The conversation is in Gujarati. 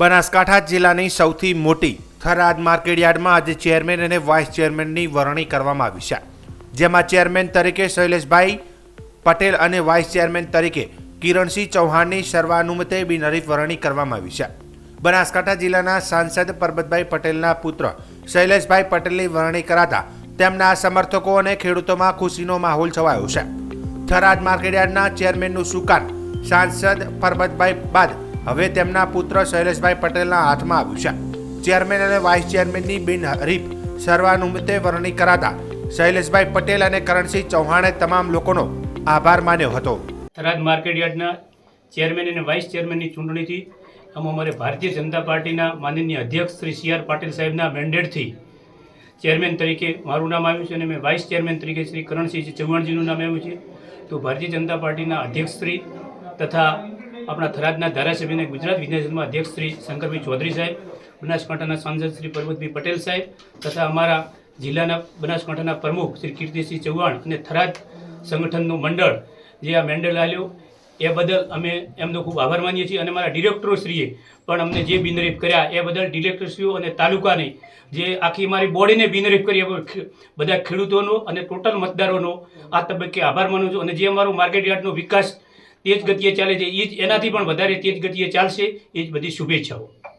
બનાસકાંઠા જિલ્લાની સૌથી મોટી થરાદ માર્કેટયાર્ડમાં આજે ચેરમેન અને વાઇસ ચેરમેનની વરણી કરવામાં આવી છે. જેમાં ચેરમેન તરીકે શૈલેષભાઈ પટેલ અને વાઇસ ચેરમેન તરીકે કિરણસિંહ ચૌહાણની સર્વાનુમતે બિનહરીફ વરણી કરવામાં આવી છે. બનાસકાંઠા જિલ્લાના સાંસદ પરબતભાઈ પટેલના પુત્ર શૈલેષભાઈ પટેલની વરણી કરાતા તેમના સમર્થકો અને ખેડૂતોમાં ખુશીનો માહોલ છવાયો છે. થરાદ માર્કેટયાર્ડના ચેરમેનનું સુકાન સાંસદ પરબતભાઈ બાદ હવે તેમના પુત્ર શૈલેષભાઈ પટેલના હાથમાં આવ્યું છે ચેરમેન અને વાઇસ ચેરમેનની બિનહરીફ સર્વાનુમતે વરણી કરાતા શૈલેષભાઈ પટેલ અને કરણસિંહ ચૌહાણે તમામ લોકોનો આભાર માન્યો હતો. થરાદ માર્કેટ યાર્ડના ચેરમેન અને વાઇસ ચેરમેનની ચૂંટણીથી અમે અમારે ભારતીય જનતા પાર્ટીના માનનીય અધ્યક્ષ શ્રી સી આર પાટીલ સાહેબના મેન્ડેટથી ચેરમેન તરીકે મારું નામ આવ્યું છે અને મેં વાઇસ ચેરમેન તરીકે શ્રી કરણસિંહ ચૌહાણજીનું નામ આવ્યું છે. તો ભારતીય જનતા પાર્ટીના અધ્યક્ષ શ્રી તથા આપણા થરાદના ધારાસભ્યને ગુજરાત વિધાનસભામાં અધ્યક્ષ શ્રી શંકરભાઈ ચૌધરી સાહેબ બનાસકાંઠાના સાંસદ શ્રી પરબતભાઈ પટેલ સાહેબ તથા અમારા જિલ્લાના બનાસકાંઠાના પ્રમુખ શ્રી કીર્તિસિંહ ચૌહાણ અને થરાદ સંગઠનનું મંડળ જે આ મેન્ડલ આલ્યો એ બદલ અમે એમનો ખૂબ આભાર માનીએ છીએ અને મારા ડિરેક્ટરોશ્રીએ પણ અમને જે બિનરીફ કર્યા, એ બદલ ડિરેક્ટરશ્રીઓ અને તાલુકાને જે આખી મારી બોડીને બિનરીફ કરી બધા ખેડૂતોનો અને ટોટલ મતદારોનો આ તબક્કે આભાર માનું છું અને જે અમારું માર્કેટ યાર્ડનો વિકાસ તેજ ગતિએ ચાલે છે. એ જ એનાથી પણ વધારે તેજ ગતિએ ચાલશે. એ જ બધી શુભેચ્છાઓ.